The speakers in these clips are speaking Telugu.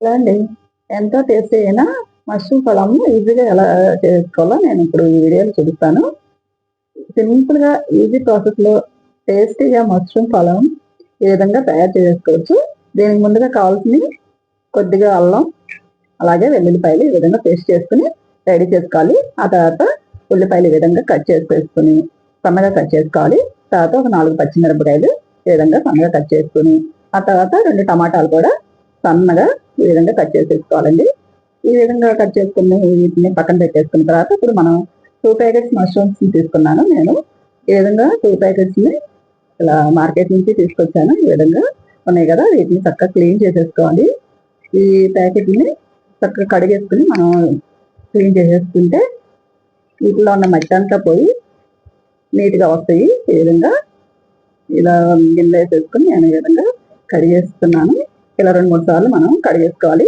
ఇలా అండి ఎంతో టేస్టీ అయినా మష్రూమ్ పొలం ఈజీగా ఎలా చేసుకోవాలో నేను ఇప్పుడు ఈ వీడియోలో చూపిస్తాను. సింపుల్గా ఈజీ ప్రాసెస్లో టేస్టీగా మష్రూమ్ పొలం ఈ విధంగా తయారు చేసుకోవచ్చు. దీనికి ముందుగా కావాల్సింది కొద్దిగా అల్లం అలాగే వెల్లుల్లిపాయలు ఈ విధంగా పేస్ట్ చేసుకుని రెడీ చేసుకోవాలి. ఆ తర్వాత ఉల్లిపాయలు ఈ విధంగా కట్ చేసుకొని సన్నగా కట్ చేసుకోవాలి. తర్వాత ఒక నాలుగు పచ్చిమిరపకాయలు ఈ విధంగా సన్నగా కట్ చేసుకుని ఆ తర్వాత రెండు టమాటాలు కూడా సన్నగా ఈ విధంగా కట్ చేసేసుకోవాలండి. ఈ విధంగా కట్ చేసుకుని వీటిని పక్కన పెట్టేసుకున్న తర్వాత ఇప్పుడు మనం టూ ప్యాకెట్స్ మష్రూమ్స్ తీసుకున్నాను. నేను ఈ విధంగా టూ ప్యాకెట్స్ని ఇలా మార్కెట్ నుంచి తీసుకొచ్చాను. ఈ విధంగా ఉన్నాయి కదా వీటిని చక్కగా క్లీన్ చేసేసుకోవాలి. ఈ ప్యాకెట్ని చక్కగా కడిగేసుకుని మనం క్లీన్ చేసేసుకుంటే వీటిలో ఉన్న మట్టి అంతా పోయి నీట్గా వస్తాయి. ఈ విధంగా ఇలా గిన్నె వేసేసుకుని నేను ఈ విధంగా కడిగేస్తున్నాను. ఇలా రెండు మూడు సార్లు మనం కడిగేసుకోవాలి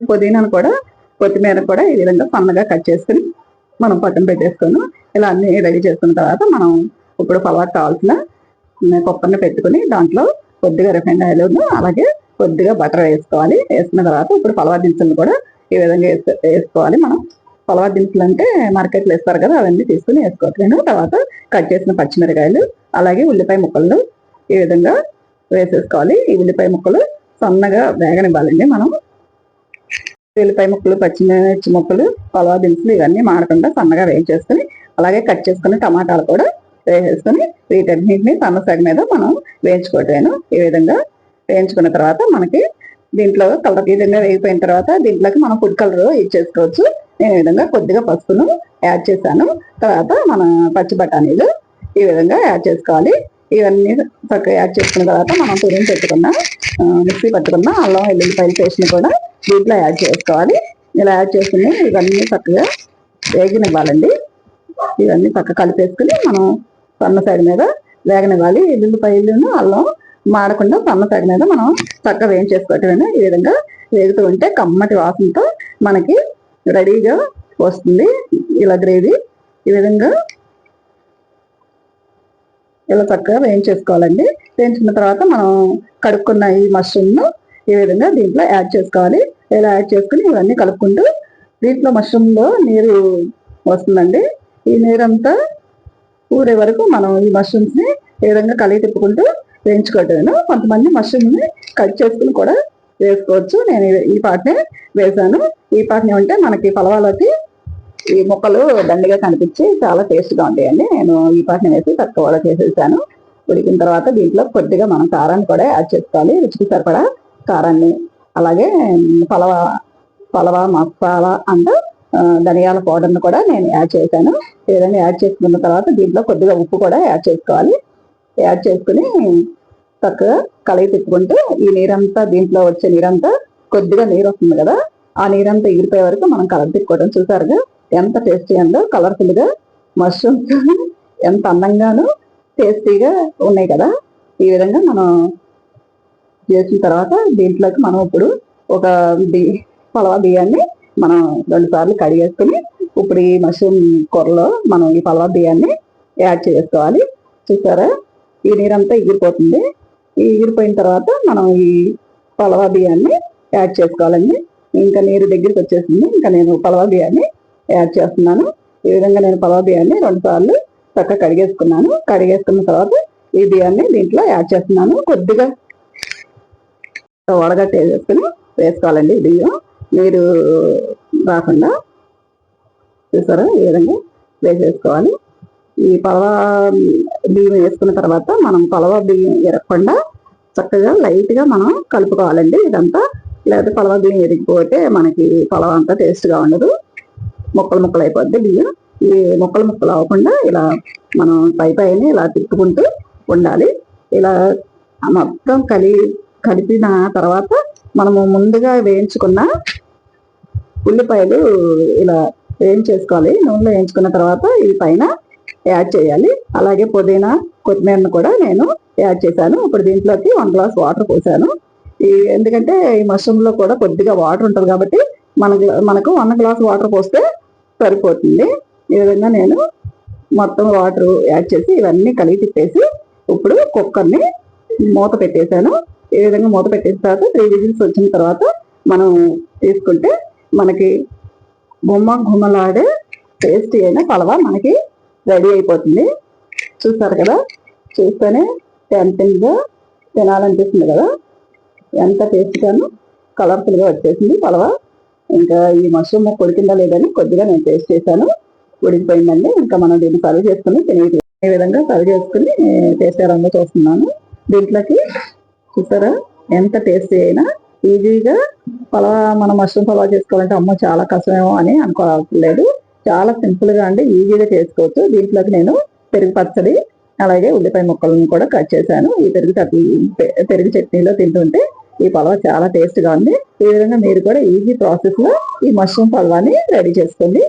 పుదీనాను కూడా కొత్తిమీర కూడా ఈ విధంగా సన్నగా కట్ చేసుకుని మనం పక్కన పెట్టేసుకొని ఇలా అన్ని రెడీ చేసుకున్న తర్వాత మనం ఇప్పుడు పలాక్ కావాల్సిన కుక్కర్ని పెట్టుకుని దాంట్లో కొద్దిగా రిఫైండ్ ఆయిల్ అలాగే కొద్దిగా బటర్ వేసుకోవాలి. వేసుకున్న తర్వాత ఇప్పుడు పలవా దినుసులను కూడా ఈ విధంగా వేసు- వేసుకోవాలి మనం. పలవా దినుసులు అంటే మార్కెట్లో ఇస్తారు కదా అవన్నీ తీసుకుని వేసుకోవచ్చు. నేను తర్వాత కట్ చేసిన పచ్చిమిరకాయలు అలాగే ఉల్లిపాయ ముక్కలు ఈ విధంగా వేసేసుకోవాలి. ఈ ఉల్లిపాయ ముక్కలు సన్నగా వేగనివ్వాలండి మనం. ఉల్లిపాయ ముక్కలు పచ్చిమిర్చి ముక్కలు పలవా దినుసులు ఇవన్నీ మాడకుండా సన్నగా వేయించేసుకుని అలాగే కట్ చేసుకుని టమాటాలు కూడా వేసేసుకుని వీటన్నింటిని సన్న సగ మీద మనం వేయించుకోవటాను ఈ విధంగా వేయించుకున్న తర్వాత మనకి దీంట్లో కలర్ ఈ విధంగా వేగిపోయిన తర్వాత దీంట్లోకి మనం ఫుడ్ కలర్ ఇచ్చేసుకోవచ్చు. నేను ఈ విధంగా కొద్దిగా పసుపును యాడ్ చేశాను. తర్వాత మన పచ్చి బఠానీలు ఈ విధంగా యాడ్ చేసుకోవాలి. ఇవన్నీ చక్కగా యాడ్ చేసుకున్న తర్వాత మనం తురిని పెట్టుకున్న మిక్సీ పట్టుకున్న అల్లం వెల్లుల్లిపాయల పేస్ట్ని కూడా దీంట్లో యాడ్ చేసుకోవాలి. ఇలా యాడ్ చేసుకుని ఇవన్నీ చక్కగా వేగనివ్వాలండి. ఇవన్నీ చక్కగా కలిపేసుకుని మనం సన్న సైడ్ మీద వేగనివ్వాలి. ఎల్లుల్లిపాయలను అల్లం మాడకుండా సన్న సైడ్ మీద మనం చక్కగా వేయించేసుకోవటమే ఈ విధంగా వేగుతూ ఉంటే కమ్మటి వాసనతో మనకి రెడీగా వస్తుంది. ఇలా గ్రేవీ ఈ విధంగా ఇలా చక్కగా వేయించేసుకోవాలండి. వేయించుకున్న తర్వాత మనం కడుక్కున్న ఈ మష్రూమ్ను ఈ విధంగా దీంట్లో యాడ్ చేసుకోవాలి. ఇలా యాడ్ చేసుకుని ఇవన్నీ కలుపుకుంటూ దీంట్లో మష్రూమ్లో నీరు వస్తుందండి. ఈ నీరంతా ఊరే వరకు మనం ఈ మష్రూమ్స్ని ఏ ఈ విధంగా కలిగి తిప్పుకుంటూ వేయించుకోవటం కొంతమంది మష్రూమ్ని కట్ చేసుకుని కూడా వేసుకోవచ్చు. నేను ఈ- ఈ పాటనే వేసాను ఈ పాటని ఉంటే మనకి పలవాలకి ఈ ముక్కలు దండిగా కనిపించి చాలా టేస్ట్గా ఉంటాయండి. నేను ఈ పాటని వేసి తక్కువ కూడా చేసేసాను. ఉడికిన తర్వాత దీంట్లో కొద్దిగా మనం కారాన్ని కూడా యాడ్ చేసుకోవాలి. రుచికి సరిపడా కారాన్ని. అలాగే పలవ పలవ మసాలా అండ్ ధనియాల పౌడర్ని కూడా నేను యాడ్ చేశాను. ఏదైనా యాడ్ చేసుకున్న తర్వాత దీంట్లో కొద్దిగా ఉప్పు కూడా యాడ్ చేసుకోవాలి. యాడ్ చేసుకుని చక్కగా కలిగి తిప్పుకుంటే ఈ నీరంతా దీంట్లో వచ్చే నీరంతా కొద్దిగా నీరు వస్తుంది కదా. ఆ నీరంతా ఎగిరిపోయే వరకు మనం కలర్ తిప్పుకోవడం చూసారుగా? ఎంత టేస్టీ అందో కలర్ఫుల్గా మష్రూమ్స్ ఎంత అందంగానో టేస్టీగా ఉన్నాయి కదా. ఈ విధంగా మనం చేసిన తర్వాత దీంట్లోకి మనం ఇప్పుడు ఒక బి పలవా బియ్యాన్ని మనం రెండు సార్లు కడిగేసుకుని ఇప్పుడు ఈ మష్రూమ్ కూరలో మనం ఈ పలవా బియ్యాన్ని యాడ్ చేసుకోవాలి. చూసారా? ఈ నీరంతా ఎగిరిపోతుంది. ఎగిరిపోయిన తర్వాత మనం ఈ పలవా బియ్యాన్ని యాడ్ చేసుకోవాలండి. ఇంకా నీరు దగ్గరికి వచ్చేసింది. ఇంకా నేను పలవా బియ్యాన్ని యాడ్ చేస్తున్నాను. ఈ విధంగా నేను పలావ్ బియ్యాన్ని రెండు సార్లు చక్కగా కడిగేసుకున్నాను. కడిగేసుకున్న తర్వాత ఈ బియ్యాన్ని దీంట్లో యాడ్ చేస్తున్నాను. కొద్దిగా వడగట్టి వేసుకుని వేసుకోవాలండి ఈ బియ్యం. నీరు రాకుండా చూసారా? ఈ విధంగా వేసేసుకోవాలి. ఈ పలవ బియ్యం వేసుకున్న తర్వాత మనం పలవ బియ్యం ఎరగకుండా చక్కగా లైట్గా మనం కలుపుకోవాలండి. ఇదంతా లేదా పలవ బియ్యం ఎరిగిపోతే మనకి పలవ అంతా టేస్ట్గా ఉండదు. ముక్కలు ముక్కలు అయిపోద్ది బియ్యం ఈ ముక్కలు ముక్కలు అవ్వకుండా ఇలా మనం పై పైన ఇలా తిప్పుకుంటూ ఉండాలి. ఇలా మొత్తం కలి కలిపిన తర్వాత మనము ముందుగా వేయించుకున్న ఉల్లిపాయలు ఇలా వేయించేసుకోవాలి. నూనెలో వేయించుకున్న తర్వాత ఈ పైన యాడ్ చేయాలి. అలాగే పుదీనా కొత్తిమీరను కూడా నేను యాడ్ చేశాను. ఇప్పుడు దీంట్లోకి వన్ గ్లాస్ వాటర్ పోసాను. ఈ ఎందుకంటే ఈ మష్రూమ్లో కూడా కొద్దిగా వాటర్ ఉంటుంది కాబట్టి మనకు మనకు వన్ గ్లాస్ వాటర్ పోస్తే సరిపోతుంది. ఈ విధంగా నేను మొత్తం వాటర్ యాడ్ చేసి ఇవన్నీ కలిగి తిప్పేసి ఇప్పుడు కుక్కర్ని మూత పెట్టేశాను. ఈ విధంగా మూత పెట్టేసిన తర్వాత త్రీ విజిల్స్ వచ్చిన తర్వాత మనం తీసుకుంటే మనకి గుమ్మ గుమ్మలాడే టేస్టీ అయిన పలవ మనకి రెడీ అయిపోతుంది. చూస్తారు కదా? చూస్తేనే టెంపింగ్గా తినాలనిపిస్తుంది కదా? ఎంత టేస్ట్గాను కలర్ఫుల్గా వచ్చేసింది పలవ ఇంకా ఈ మష్రూమ్ కొడికిందా లేదని కొద్దిగా నేను టేస్ట్ చేశాను. ఉడికిపోయిందండి. ఇంకా మనం దీన్ని సర్వ్ చేసుకుని తినే విధంగా సర్వ్ చేసుకుని టేస్ట్ ఎలా చూస్తున్నాను. దీంట్లోకి చూసారా? ఎంత టేస్టీ అయినా ఈజీగా పలా మనం మష్రూమ్ పలావ్ చేసుకోవాలంటే అమ్మ చాలా కష్టమేమో అని అనుకోవట్లేదు చాలా సింపుల్గా అండి ఈజీగా చేసుకోవచ్చు. దీంట్లోకి నేను పెరుగు పచ్చడి అలాగే ఉల్లిపాయ ముక్కలను కూడా కట్ చేశాను. ఈ పెరుగు చట్నీ పె- పెరుగు చట్నీలో తింటుంటే ఈ పలావ్ చాలా టేస్ట్గా ఉంది. ఈ విధంగా మీరు కూడా ఈజీ ప్రాసెస్లో ఈ మష్రూమ్ పల్వాని రెడీ చేసుకోండి.